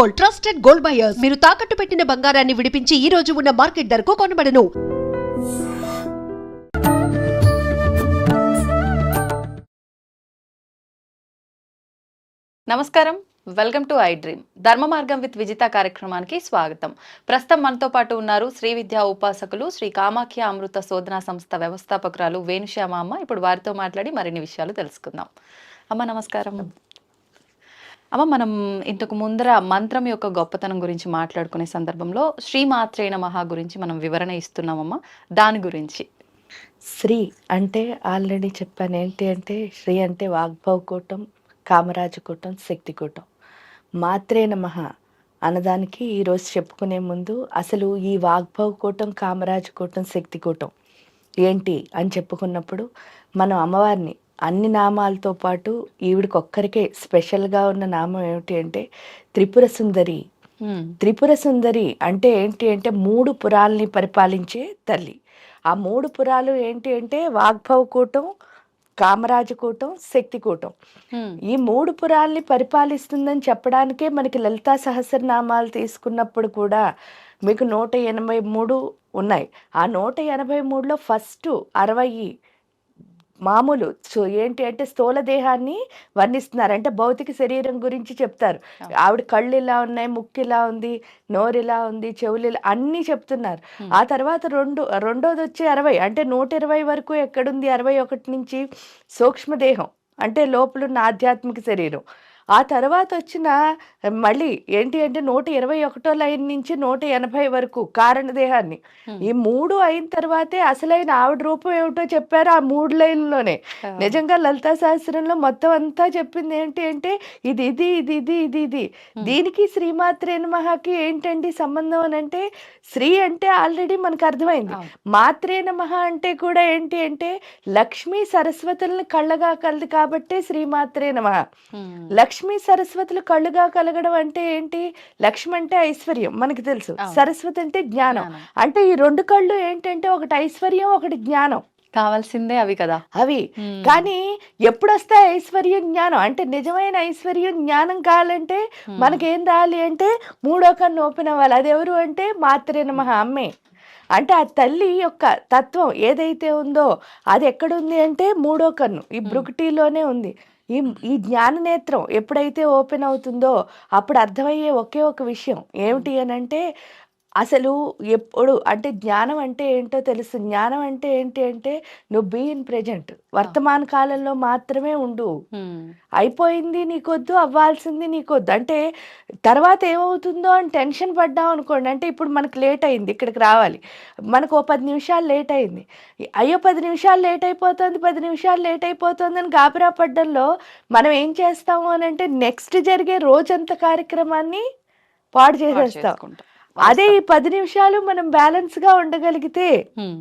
Gold trusted gold buyers. మీరు తాకట్టు పెట్టిన బంగారాన్ని విడిపించి ఈ రోజు ఉన్న మార్కెట్ ధరకు కొనబడను. నమస్కారం. Welcome to iDream. Dharma Margam with Vijitha కార్యక్రమానికి స్వాగతం. ప్రస్తుతం మనతో పాటు ఉన్నారు శ్రీ విద్యా ఉపాసకులు శ్రీ కామాఖ్య అమృత శోధన సంస్థ వ్యవస్థాపకురాలు వేణుశ్యామ అమ్మ. ఇప్పుడు వారితో మాట్లాడి మరిన్ని విషయాలు తెలుసుకుందాం. అమ్మ నమస్కారం. అమ్మ మనం ఇంతకు ముందర మంత్రం యొక్క గొప్పతనం గురించి మాట్లాడుకునే సందర్భంలో శ్రీమాత్రేణ మహా గురించి మనం వివరణ ఇస్తున్నామమ్మ. దాని గురించి. శ్రీ అంటే ఆల్రెడీ చెప్పాను. ఏంటి అంటే శ్రీ అంటే వాగ్భవకూటం కామరాజకూటం శక్తికూటం మాత్రే మహా అన్నదానికి ఈరోజు చెప్పుకునే ముందు అసలు ఈ వాగ్భవకూటం కామరాజకూటం శక్తికూటం ఏంటి అని చెప్పుకున్నప్పుడు మనం అమ్మవారిని అన్ని నామాలతో పాటు ఈవిడికి ఒక్కరికే స్పెషల్గా ఉన్న నామం ఏమిటి అంటే త్రిపుర సుందరి. త్రిపుర సుందరి అంటే ఏంటి అంటే మూడు పురాల్ని పరిపాలించే తల్లి ఆ మూడు పురాలు ఏంటి అంటే వాగ్భవకూటం కామరాజకూటం శక్తికూటం. ఈ మూడు పురాల్ని పరిపాలిస్తుందని చెప్పడానికే మనకి లలితా సహస్రనామాలు తీసుకున్నప్పుడు కూడా మీకు నూట ఎనభై మూడు ఉన్నాయి ఆ నూట ఎనభై మూడులో ఫస్ట్ అరవై మామూలు సో ఏంటి అంటే స్థూల దేహాన్ని వర్ణిస్తున్నారు. అంటే భౌతిక శరీరం గురించి చెప్తారు. ఆవిడ కళ్ళు ఇలా ఉన్నాయి ముక్కు ఇలా ఉంది నోరు ఇలా ఉంది చెవులు ఇలా అన్నీ చెప్తున్నారు. ఆ తర్వాత రెండు రెండోది వచ్చి అరవై. అంటే నూట ఇరవై వరకు ఎక్కడుంది? అరవై ఒకటి నుంచి సూక్ష్మదేహం. అంటే లోపలున్న ఆధ్యాత్మిక శరీరం. ఆ తర్వాత వచ్చిన మళ్ళీ ఏంటి అంటే నూట ఇరవై ఒకటో లైన్ నుంచి నూట ఎనభై వరకు కారణదేహాన్ని. ఈ మూడు అయిన తర్వాతే అసలైన ఆవిడ రూపం ఏమిటో చెప్పారు ఆ మూడు లైన్లోనే. నిజంగా లలితా శాస్త్రంలో మొత్తం అంతా చెప్పింది ఏంటి అంటే ఇది ఇది ఇది ఇది ఇది ఇది. దీనికి శ్రీమాత్రే నమఃకి ఏంటండి సంబంధం అని అంటే శ్రీ అంటే ఆల్రెడీ మనకు అర్థమైంది అవును. మాత్రే నమః అంటే కూడా ఏంటి అంటే లక్ష్మీ సరస్వతులను కళ్ళగా కలదు కాబట్టే శ్రీమాత్రే నమః హ్మ్. లక్ష్మీ సరస్వతులు కళ్ళుగా కలగడం అంటే ఏంటి? లక్ష్మి అంటే ఐశ్వర్యం మనకి తెలుసు. సరస్వతి అంటే జ్ఞానం. అంటే ఈ రెండు కళ్ళు ఏంటంటే ఒకటి ఐశ్వర్యం ఒకటి జ్ఞానం. కావాల్సిందే అవి కదా. అవి. కానీ ఎప్పుడు వస్తాయి ఐశ్వర్యం జ్ఞానం? అంటే నిజమైన ఐశ్వర్యం జ్ఞానం కావాలంటే. మనకేం రావాలి అంటే మూడో కన్ను ఓపెన్ అవ్వాలి. అది ఎవరు అంటే మాత్రే నమః అమ్మే. అంటే ఆ తల్లి యొక్క తత్వం ఏదైతే ఉందో అది ఎక్కడుంది అంటే మూడో కన్ను. ఈ బ్రుకుటీలోనే ఉంది. ఈ ఈ జ్ఞాన నేత్రం ఎప్పుడైతే ఓపెన్ అవుతుందో అప్పుడు అర్థమయ్యే ఒకే ఒక విషయం ఏమిటి అని అంటే అసలు ఎప్పుడు అంటే జ్ఞానం అంటే ఏంటో తెలుసు. జ్ఞానం అంటే ఏంటి అంటే నువ్వు బీ ఇన్ ప్రజెంట్ వర్తమాన కాలంలో మాత్రమే ఉండు. అయిపోయింది నీకొద్దు అవ్వాల్సింది నీకొద్దు. అంటే తర్వాత ఏమవుతుందో అని టెన్షన్ పడ్డాం అనుకోండి. అంటే ఇప్పుడు మనకు లేట్ అయింది ఇక్కడికి రావాలి. మనకు ఓ పది నిమిషాలు లేట్ అయింది. అయ్యో పది నిమిషాలు లేట్ అయిపోతుంది పది నిమిషాలు లేట్ అయిపోతుంది అని గాబరా పడ్డంలో మనం ఏం చేస్తాము అని అంటే నెక్స్ట్ జరిగే రోజంత కార్యక్రమాన్ని పాడు చేసేస్తాం. అదే ఈ పది నిమిషాలు మనం బ్యాలెన్స్గా ఉండగలిగితే హ్మ్.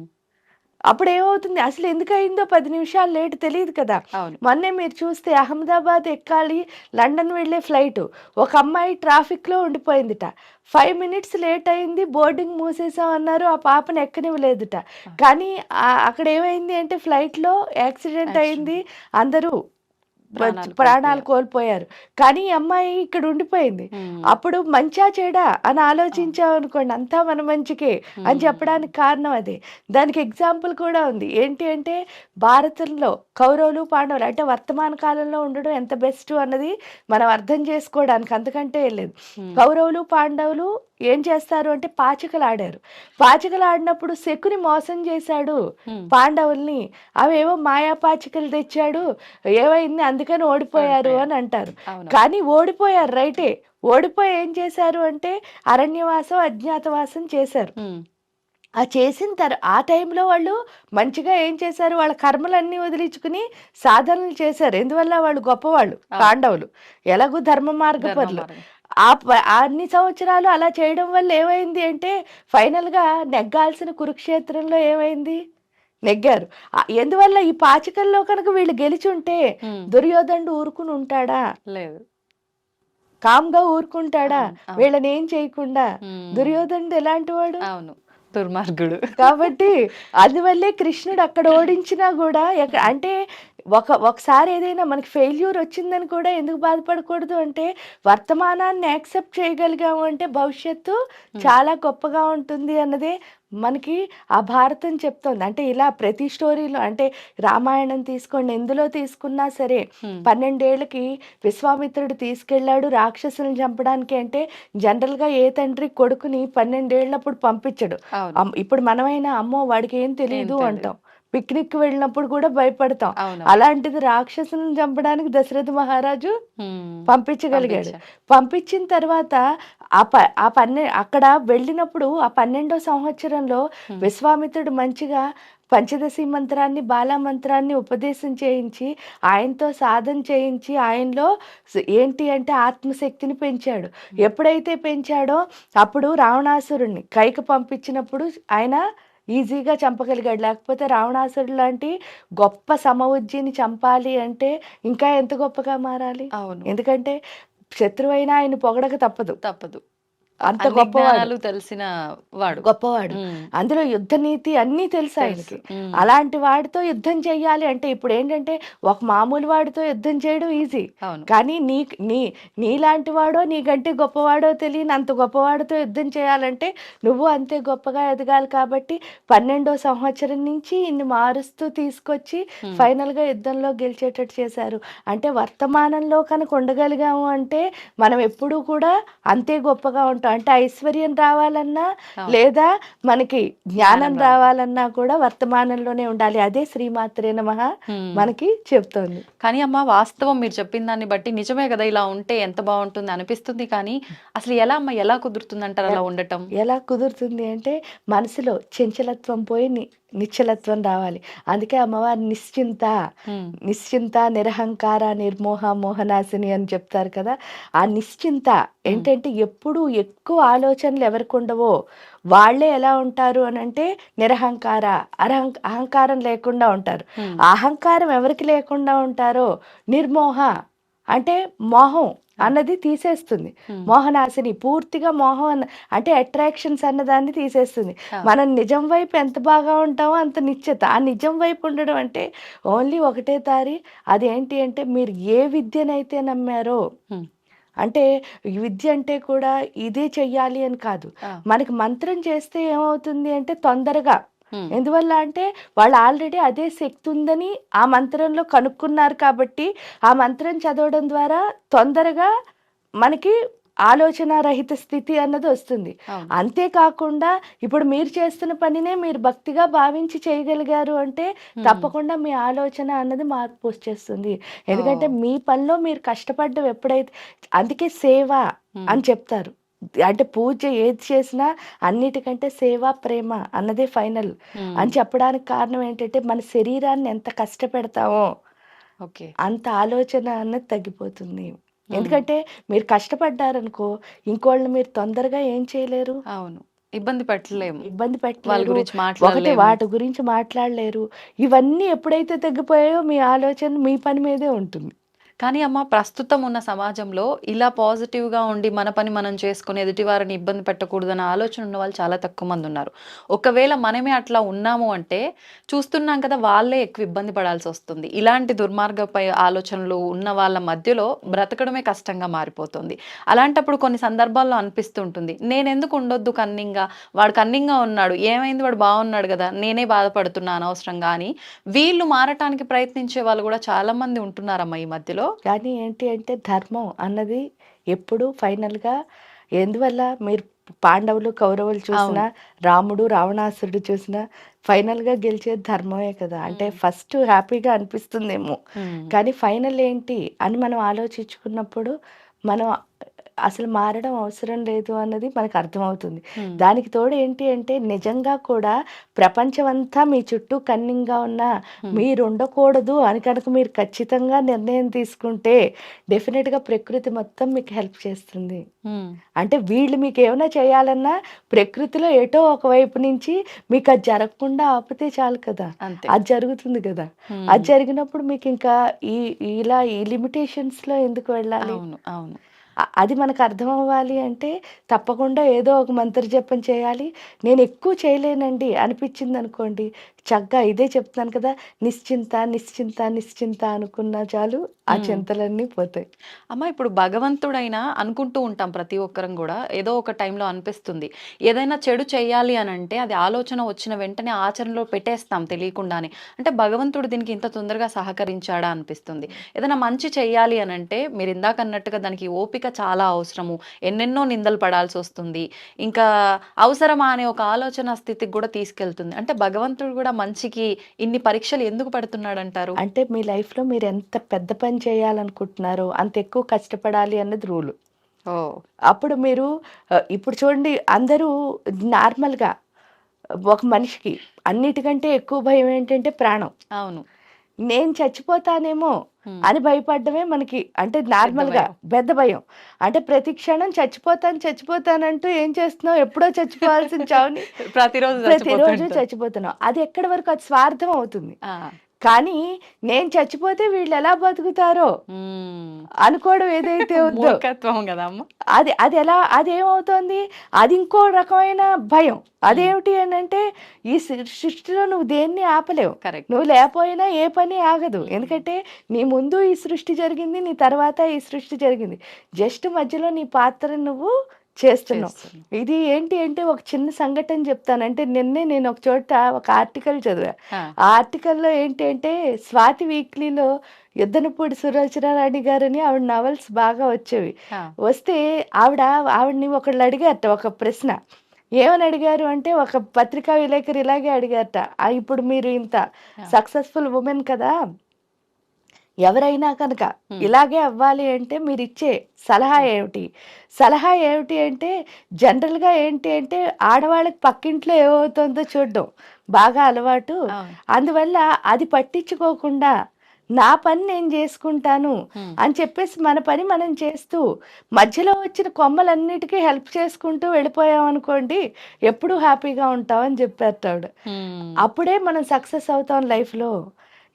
అప్పుడు ఏమవుతుంది అసలు ఎందుకు అయిందో పది నిమిషాలు లేట్ తెలియదు కదా. మొన్నే మీరు చూస్తే అహ్మదాబాద్ ఎక్కాలి లండన్ వెళ్ళే ఫ్లైట్ ఒక అమ్మాయి ట్రాఫిక్లో ఉండిపోయిందిట. ఫైవ్ మినిట్స్ లేట్ అయింది బోర్డింగ్ మూసేసాం అన్నారు ఆ పాపను ఎక్కనివ్వలేదుట. కానీ అక్కడ ఏమైంది అంటే ఫ్లైట్లో యాక్సిడెంట్ అయింది అందరూ. ప్రాణాలు కోల్పోయారు కానీ ఈ అమ్మాయి ఇక్కడ ఉండిపోయింది. అప్పుడు మంచా చెడా అని ఆలోచించాం అనుకోండి అంతా మన మంచికే అని. చెప్పడానికి కారణం అదే దానికి ఎగ్జాంపుల్ కూడా ఉంది ఏంటి అంటే భారతంలో కౌరవులు పాండవులు అంటే వర్తమాన కాలంలో ఉండడం ఎంత బెస్ట్ అన్నది మనం అర్థం చేసుకోవడానికి అంతకంటే లేదు. కౌరవులు పాండవులు ఏం చేస్తారు అంటే పాచికలు ఆడారు పాచికలు ఆడినప్పుడు శకుని మోసం చేశాడు. పాండవుల్ని. అవేవో మాయా పాచికలు తెచ్చాడు. ఏమైంది అందుకని ఓడిపోయారు. అని అంటారు. కానీ ఓడిపోయారు రైటే. ఓడిపోయి ఏం చేశారు అంటే అరణ్యవాసం అజ్ఞాతవాసం చేశారు. ఆ చేసిన తర్ ఆ టైంలో వాళ్ళు మంచిగా ఏం చేశారు? వాళ్ళ కర్మలన్నీ వదిలించుకుని సాధనలు చేశారు. ఎందువల్ల? వాళ్ళు గొప్పవాళ్ళు. పాండవులు. ఎలాగూ ధర్మ మార్గపరులు. ఆ అన్ని సంవత్సరాలు అలా చేయడం వల్ల ఏమైంది అంటే ఫైనల్గా నెగ్గాల్సిన కురుక్షేత్రంలో ఏమైంది? నెగ్గారు. ఎందువల్ల ఈ పాచికల్లో కనుక వీళ్ళు గెలిచుంటే. దుర్యోధనుడు ఊరుకుని ఉంటాడా? లేదు. కామ్గా ఊరుకుంటాడా. వీళ్ళని ఏం చేయకుండా. దుర్యోధనుడు ఎలాంటి వాడు? అవును. దుర్మార్గుడు. కాబట్టి అందువల్లే కృష్ణుడు అక్కడ ఓడించినా కూడా అంటే ఒక ఒకసారి ఏదైనా మనకి ఫెయిల్యూర్ వచ్చిందని కూడా ఎందుకు బాధపడకూడదు అంటే వర్తమానాన్ని యాక్సెప్ట్ చేయగలిగాము అంటే భవిష్యత్తు చాలా గొప్పగా ఉంటుంది అన్నదే మనకి ఆ భారతం చెప్తోంది. అంటే ఇలా ప్రతి స్టోరీలో అంటే రామాయణం తీసుకోండి ఎందులో తీసుకున్నా సరే హ్మ్. పన్నెండేళ్ళకి విశ్వామిత్రుడు తీసుకెళ్ళాడు రాక్షసులను చంపడానికి అంటే జనరల్గా ఏ తండ్రి కొడుకుని పన్నెండేళ్ళప్పుడు పంపించడు. ఇప్పుడు మనమైనా అమ్మో వాడికి ఏం తెలియదు. అంటాం. పిక్నిక్ వెళ్ళినప్పుడు కూడా భయపడతాం అలాంటిది రాక్షసులను చంపడానికి దశరథ మహారాజు. పంపించగలిగాడు. పంపించిన తర్వాత ఆ ప ఆ పన్నె అక్కడ వెళ్ళినప్పుడు ఆ పన్నెండో సంవత్సరంలో. విశ్వామిత్రుడు మంచిగా పంచదశి మంత్రాన్ని బాలా మంత్రాన్ని ఉపదేశం చేయించి ఆయనతో సాధన చేయించి ఆయనలో ఏంటి అంటే ఆత్మశక్తిని పెంచాడు ఎప్పుడైతే పెంచాడో అప్పుడు రావణాసురుణ్ణి కైకి పంపించినప్పుడు ఆయన ఈజీగా చంపగలిగాడు. లేకపోతే రావణాసురుడు లాంటి గొప్ప సమవుజ్జిని చంపాలి అంటే ఇంకా ఎంత గొప్పగా మారాలి? అవును. ఎందుకంటే శత్రువైనా ఆయన పొగడక తప్పదు. తప్పదు. అంత గొప్పవాడు. తెలిసిన వాడు. గొప్పవాడు. అందులో యుద్ధ నీతి అన్నీ తెలుసు ఆయనకి. అలాంటి వాడితో యుద్ధం చెయ్యాలి అంటే ఇప్పుడు ఏంటంటే ఒక మామూలు వాడితో యుద్ధం చేయడం ఈజీ. కానీ నీ నీ నీలాంటి వాడో నీకంటే గొప్పవాడో తెలియని అంత గొప్పవాడితో యుద్ధం చేయాలంటే నువ్వు అంతే గొప్పగా ఎదగాలి కాబట్టి పన్నెండో సంవత్సరం నుంచి ఇన్ని మారుస్తూ తీసుకొచ్చి. ఫైనల్గా యుద్ధంలో గెలిచేటట్టు చేశారు. అంటే వర్తమానంలో కనుక ఉండగలిగాము అంటే మనం ఎప్పుడూ కూడా అంతే గొప్పగా ఉంటాం. అంటే ఐశ్వర్యం రావాలన్నా. లేదా మనకి జ్ఞానం రావాలన్నా కూడా వర్తమానంలోనే ఉండాలి అదే శ్రీమాత్రే నమః. మనకి చెప్తోంది కానీ అమ్మ వాస్తవం మీరు చెప్పిన దాన్ని బట్టి నిజమే కదా ఇలా ఉంటే ఎంత బాగుంటుంది అనిపిస్తుంది కానీ అసలు ఎలా అమ్మ ఎలా కుదురుతుంది అంటారు అలా ఉండటం ఎలా కుదురుతుంది అంటే మనసులో చంచలత్వం పోయి నిశ్చలత్వం రావాలి. అందుకే అమ్మవారు నిశ్చింత. నిశ్చింత నిరహంకార నిర్మోహ మోహనాశిని అని చెప్తారు కదా. ఆ నిశ్చింత ఏంటంటే ఎప్పుడు ఎక్కువ ఆలోచనలు ఎవరికి ఉండవో వాళ్ళే ఎలా ఉంటారు అని అంటే నిరహంకార అరహం అహంకారం లేకుండా ఉంటారు. అహంకారం ఎవరికి లేకుండా ఉంటారో నిర్మోహ అంటే మోహం అన్నది తీసేస్తుంది. మోహనాశిని పూర్తిగా మోహం అన్న అంటే అట్రాక్షన్స్ అన్నదాన్ని తీసేస్తుంది. మనం నిజం వైపు ఎంత బాగా ఉంటామో అంత నిశ్చిత ఆ నిజం వైపు ఉండడం అంటే ఓన్లీ ఒకటే దారి అదేంటి అంటే మీరు ఏ విద్యనైతే నమ్మారో. అంటే ఈ విద్య అంటే కూడా ఇదే చెయ్యాలి అని కాదు. మనకి మంత్రం చేస్తే ఏమవుతుంది అంటే తొందరగా. ఎందువల్ల అంటే వాళ్ళు ఆల్రెడీ అదే శక్తి ఉందని ఆ మంత్రంలో కనుక్కున్నారు కాబట్టి ఆ మంత్రం చదవడం ద్వారా తొందరగా మనకి ఆలోచన రహిత స్థితి అన్నది వస్తుంది. అంతేకాకుండా ఇప్పుడు మీరు చేస్తున్న పనినే మీరు భక్తిగా భావించి చేయగలిగారు అంటే హ్మ్. తప్పకుండా మీ ఆలోచన అన్నది మార్పు వచ్చేస్తుంది ఎందుకంటే ఓ. మీ పనిలో మీరు కష్టపడ్డం ఎప్పుడైతే అందుకే సేవ హ్మ్. అని చెప్తారు అంటే పూజ ఏది చేసినా అన్నిటికంటే సేవ ప్రేమ అన్నదే ఫైనల్. అని చెప్పడానికి కారణం ఏంటంటే మన శరీరాన్ని ఎంత కష్టపెడతామో ఓకే. అంత ఆలోచన అన్నది తగ్గిపోతుంది. ఎందుకంటే మీరు కష్టపడ్డారనుకో ఇంకోళ్ళని మీరు తొందరగా ఏం చేయలేరు. అవును. ఇబ్బంది పెట్టలేము. ఇబ్బంది వాళ్ళ పెట్టలేరు గురించి ఒకటి వాటి గురించి మాట్లాడలేరు. ఇవన్నీ ఎప్పుడైతే తగ్గిపోయాయో మీ ఆలోచన మీ పని మీదే ఉంటుంది. కానీ అమ్మ ప్రస్తుతం ఉన్న సమాజంలో ఇలా పాజిటివ్గా ఉండి మన పని మనం చేసుకుని ఎదుటి వారిని ఇబ్బంది పెట్టకూడదన్న ఆలోచన ఉన్న వాళ్ళు చాలా తక్కువ మంది ఉన్నారు. ఒకవేళ మనమే అట్లా ఉన్నాము అంటే చూస్తున్నాం కదా వాళ్ళే ఎక్కువ ఇబ్బంది పడాల్సి వస్తుంది. ఇలాంటి దుర్మార్గపై ఆలోచనలు ఉన్న వాళ్ళ మధ్యలో బ్రతకడమే కష్టంగా మారిపోతుంది. అలాంటప్పుడు కొన్ని సందర్భాల్లో అనిపిస్తుంటుంది నేను ఎందుకు ఉండొద్దు కన్నింగా? వాడు కన్నింగా ఉన్నాడు. ఏమైంది? వాడు బాగున్నాడు కదా. నేనే బాధపడుతున్నా అనవసరంగా అని. వీళ్ళు మారటానికి ప్రయత్నించే వాళ్ళు కూడా చాలామంది ఉంటున్నారమ్మ ఈ మధ్యలో. కానీ ఏంటి అంటే ధర్మం అన్నది ఎప్పుడు ఫైనల్గా ఎందువల్ల మీరు పాండవులు కౌరవులు చూసినా రాముడు రావణాసురుడు చూసినా ఫైనల్గా గెలిచేది ధర్మమే కదా. అంటే. ఫస్ట్ హ్యాపీగా అనిపిస్తుందేమో. కానీ ఫైనల్ ఏంటి అని మనం ఆలోచించుకున్నప్పుడు మనం అసలు మారడం అవసరం లేదు అన్నది మనకు అర్థమవుతుంది. దానికి తోడు ఏంటి అంటే నిజంగా కూడా ప్రపంచమంతా మీ చుట్టూ కన్నింగా ఉన్న. మీరు ఉండకూడదు అని కనుక మీరు ఖచ్చితంగా నిర్ణయం తీసుకుంటే డెఫినెట్గా ప్రకృతి మొత్తం మీకు హెల్ప్ చేస్తుంది. అంటే వీళ్ళు మీకు ఏమైనా చేయాలన్నా ప్రకృతిలో ఎటో ఒకవైపు నుంచి మీకు అది జరగకుండా ఆపితే చాలు కదా అది జరుగుతుంది కదా. అది జరిగినప్పుడు మీకు ఇంకా ఈ ఇలా ఈ లిమిటేషన్స్లో ఎందుకు వెళ్ళాలి అవును అవును అది మనకు అర్థం అవ్వాలి అంటే తప్పకుండా ఏదో ఒక మంత్ర జపం చేయాలి. నేను ఎక్కువ చేయలేనండి అనిపించింది అనుకోండి చక్కగా ఇదే చెప్తున్నాను కదా నిశ్చింత నిశ్చింత నిశ్చింత అనుకున్నా చాలు ఆ. చింతలన్నీ పోతాయి. అమ్మ ఇప్పుడు భగవంతుడైనా అనుకుంటూ ఉంటాం ప్రతి ఒక్కరం కూడా ఏదో ఒక టైంలో అనిపిస్తుంది. ఏదైనా చెడు చేయాలి అని అంటే అది ఆలోచన వచ్చిన వెంటనే ఆచరణలో పెట్టేస్తాం తెలియకుండానే. అంటే భగవంతుడు దీనికి ఇంత తొందరగా సహకరించాడా అనిపిస్తుంది. ఏదైనా మంచి చేయాలి అని అంటే మీరు ఇందాక అన్నట్టుగా దానికి ఓపిక చాలా అవసరము. ఎన్నెన్నో నిందలు పడాల్సి వస్తుంది. ఇంకా అవసరమా అనే ఒక ఆలోచన స్థితికి కూడా తీసుకెళ్తుంది. అంటే భగవంతుడు కూడా మంచికి ఇన్ని పరీక్షలు ఎందుకు పడుతున్నాడు అంటారు అంటే మీ లైఫ్లో మీరు ఎంత పెద్ద పని చేయాలనుకుంటున్నారో అంత ఎక్కువ కష్టపడాలి అన్నది రూలు. ఓ. అప్పుడు మీరు ఇప్పుడు చూడండి అందరూ నార్మల్గా ఒక మనిషికి అన్నిటికంటే ఎక్కువ భయం ఏంటంటే ప్రాణం. అవును. నేను చచ్చిపోతానేమో. అని భయపడడమే మనకి అంటే నార్మల్గా భయం. పెద్ద భయం అంటే ప్రతి క్షణం చచ్చిపోతాను చచ్చిపోతానంటూ ఏం చేస్తున్నావు ఎప్పుడో చచ్చిపోవాల్సిన చావుని ప్రతిరోజు ప్రతిరోజు. చచ్చిపోతున్నావు అది ఎక్కడి వరకు అది స్వార్థం అవుతుంది కానీ నేను చచ్చిపోతే వీళ్ళు ఎలా బతుకుతారో. అనుకోవడం ఏదైతే ఉందో. కదా అది అది ఎలా అది ఏమవుతోంది అది ఇంకో రకమైన భయం. అదేమిటి అని అంటే ఈ సృష్టిలో నువ్వు దేన్ని ఆపలేవు. కరెక్ట్. నువ్వు లేకపోయినా ఏ పని ఆగదు. ఎందుకంటే నీ ముందు ఈ సృష్టి జరిగింది నీ తర్వాత ఈ సృష్టి జరిగింది. జస్ట్ మధ్యలో నీ పాత్ర నువ్వు చేస్తున్నావు. ఇది ఏంటి అంటే ఒక చిన్న సంఘటన చెప్తాను అంటే నిన్నే నేను ఒక చోట ఒక ఆర్టికల్ చదివా. ఆ. ఆర్టికల్లో ఏంటి అంటే స్వాతి వీక్లీలో యుద్ధనపూడి సులోచనారాణి గారని ఆవిడ నవల్స్ బాగా వచ్చేవి. వస్తే ఆవిడ ఆవిడని ఒకళ్ళు అడిగారట ఒక ప్రశ్న. ఏమని అడిగారు అంటే ఒక పత్రికా విలేకరు ఇలాగే అడిగారట. "ఆ, ఇప్పుడు మీరు ఇంత సక్సెస్ఫుల్ ఉమెన్ కదా ఎవరైనా కనుక. ఇలాగే అవ్వాలి అంటే మీరు ఇచ్చే సలహా ఏమిటి? సలహా ఏమిటి అంటే జనరల్గా ఏంటి అంటే ఆడవాళ్ళకి పక్కింట్లో ఏమవుతుందో చూడడం. బాగా అలవాటు. అందువల్ల అది పట్టించుకోకుండా నా పని నేను చేసుకుంటాను అని చెప్పేసి మన పని మనం చేస్తూ మధ్యలో వచ్చిన కొమ్మలన్నిటికీ హెల్ప్ చేసుకుంటూ వెళ్ళిపోయాం అనుకోండి ఎప్పుడూ హ్యాపీగా ఉంటాం అని చెప్పారు ఆవిడ అప్పుడే మనం సక్సెస్ అవుతాం లైఫ్లో.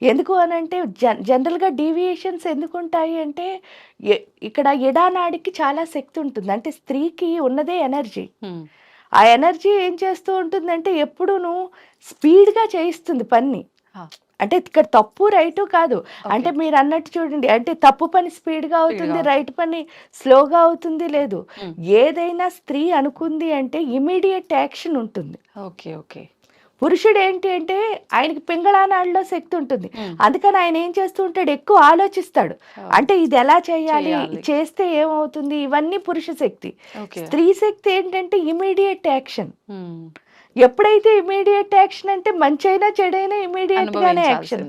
ఎందుకు అని అంటే జన్ జనరల్గా డీవియేషన్స్ ఎందుకు ఉంటాయి అంటే ఇక్కడ ఎడానాడికి చాలా శక్తి ఉంటుంది. అంటే స్త్రీకి ఉన్నదే ఎనర్జీ. ఆ ఎనర్జీ ఏం చేస్తూ ఉంటుందంటే ఎప్పుడూను స్పీడ్గా చేయిస్తుంది పని. అంటే ఇక్కడ తప్పు రైటు కాదు. అంటే మీరు అన్నట్టు చూడండి అంటే తప్పు పని స్పీడ్గా అవుతుంది. రైట్ పని స్లోగా అవుతుంది లేదు. ఏదైనా స్త్రీ అనుకుంది అంటే ఇమీడియట్ యాక్షన్ ఉంటుంది. Okay okay. పురుషుడు ఏంటి అంటే ఆయనకి పింగళానాడులో శక్తి ఉంటుంది. అందుకని ఆయన ఏం చేస్తూ ఉంటాడు ఎక్కువ ఆలోచిస్తాడు. అంటే ఇది ఎలా చేయాలి. చేస్తే ఏమవుతుంది? ఇవన్నీ పురుష శక్తి. స్త్రీ శక్తి ఏంటంటే ఇమీడియట్ యాక్షన్. ఎప్పుడైతే ఇమీడియట్ యాక్షన్ అంటే మంచి అయినా చెడైనా ఇమీడియట్ గానే యాక్షన్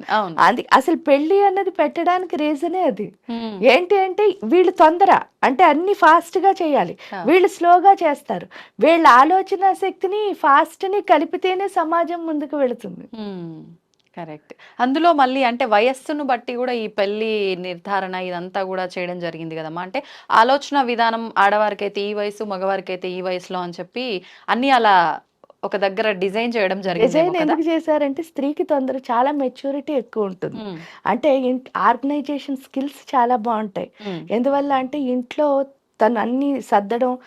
అది అసలు పెళ్ళి అన్నది పెట్టడానికి రీజనే అది. ఏంటి అంటే వీళ్ళు తొందర అంటే అన్ని ఫాస్ట్గా చేయాలి. వీళ్ళు స్లోగా చేస్తారు. వీళ్ళ ఆలోచన శక్తిని ఫాస్ట్ని కలిపితేనే సమాజం ముందుకు వెళుతుంది. కరెక్ట్. అందులో మళ్ళీ అంటే వయస్సును బట్టి కూడా ఈ పెళ్ళి నిర్ధారణ ఇదంతా కూడా చేయడం జరిగింది కదమ్మా. అంటే ఆలోచన విధానం ఆడవారికైతే ఈ వయసు మగవారికైతే ఈ వయసులో అని చెప్పి అన్ని అలా ఒక దగ్గర డిజైన్ చేయడం జరిగింది డిజైన్ ఎందుకు చేశారంటే స్త్రీకి తొందర చాలా మెచ్యూరిటీ ఎక్కువ ఉంటుంది. అంటే ఆర్గనైజేషన్ స్కిల్స్ చాలా బాగుంటాయి. ఎందువల్ల అంటే ఇంట్లో తను అన్ని సర్దడం.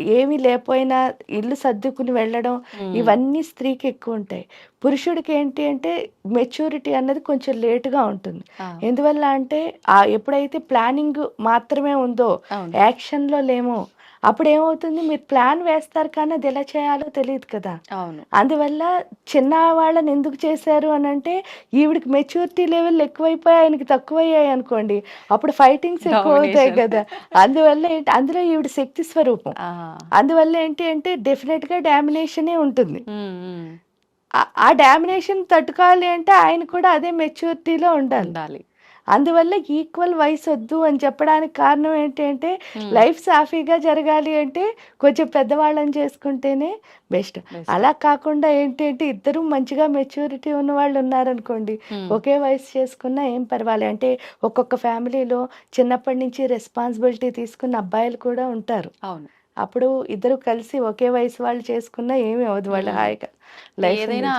ఏమీ లేకపోయినా ఇల్లు సర్దుకుని వెళ్ళడం ఇవన్నీ స్త్రీకి ఎక్కువ ఉంటాయి. పురుషుడికి ఏంటి అంటే మెచ్యూరిటీ అన్నది కొంచెం లేటుగా ఉంటుంది. ఎందువల్ల అంటే ఆ ఎప్పుడైతే ప్లానింగ్ మాత్రమే ఉందో యాక్షన్లో లేమో అప్పుడు ఏమవుతుంది మీరు ప్లాన్ వేస్తారు కానీ అది ఎలా చేయాలో తెలియదు కదా. అవును. అందువల్ల చిన్న వాళ్ళని ఎందుకు చేశారు అని అంటే ఈవిడికి మెచ్యూరిటీ లెవెల్ ఎక్కువైపోయి ఆయనకి తక్కువయ్యాయి అనుకోండి అప్పుడు ఫైటింగ్స్ ఎక్కువ అవుతాయి. కదా. అందువల్ల ఏంటి? అందులో ఈవిడ శక్తి స్వరూపం. అందువల్ల ఏంటి అంటే డెఫినెట్గా డామినేషనే ఉంటుంది. ఆ- డామినేషన్ తట్టుకోవాలి అంటే ఆయన కూడా అదే మెచ్యూరిటీలో ఉండాలి. అందువల్ల ఈక్వల్ వయసు వద్దు అని చెప్పడానికి కారణం ఏంటి అంటే ఉమ్. లైఫ్ సాఫీగా జరగాలి అంటే కొంచెం పెద్దవాళ్ళని చేసుకుంటేనే బెస్ట్. అలా కాకుండా ఏంటి అంటే ఇద్దరు మంచిగా మెచ్యూరిటీ ఉన్న వాళ్ళు ఉన్నారనుకోండి. ఒకే వయసు చేసుకున్నా ఏం పర్వాలేదు అంటే ఒక్కొక్క ఫ్యామిలీలో చిన్నప్పటి నుంచి రెస్పాన్సిబిలిటీ తీసుకున్న అబ్బాయిలు కూడా ఉంటారు అవును అప్పుడు ఇద్దరు కలిసి ఒకే వయసు వాళ్ళు చేసుకున్నా ఏమీ అవ్వదు వాళ్ళు. హాయిగా లైఫ్ ఏదైనా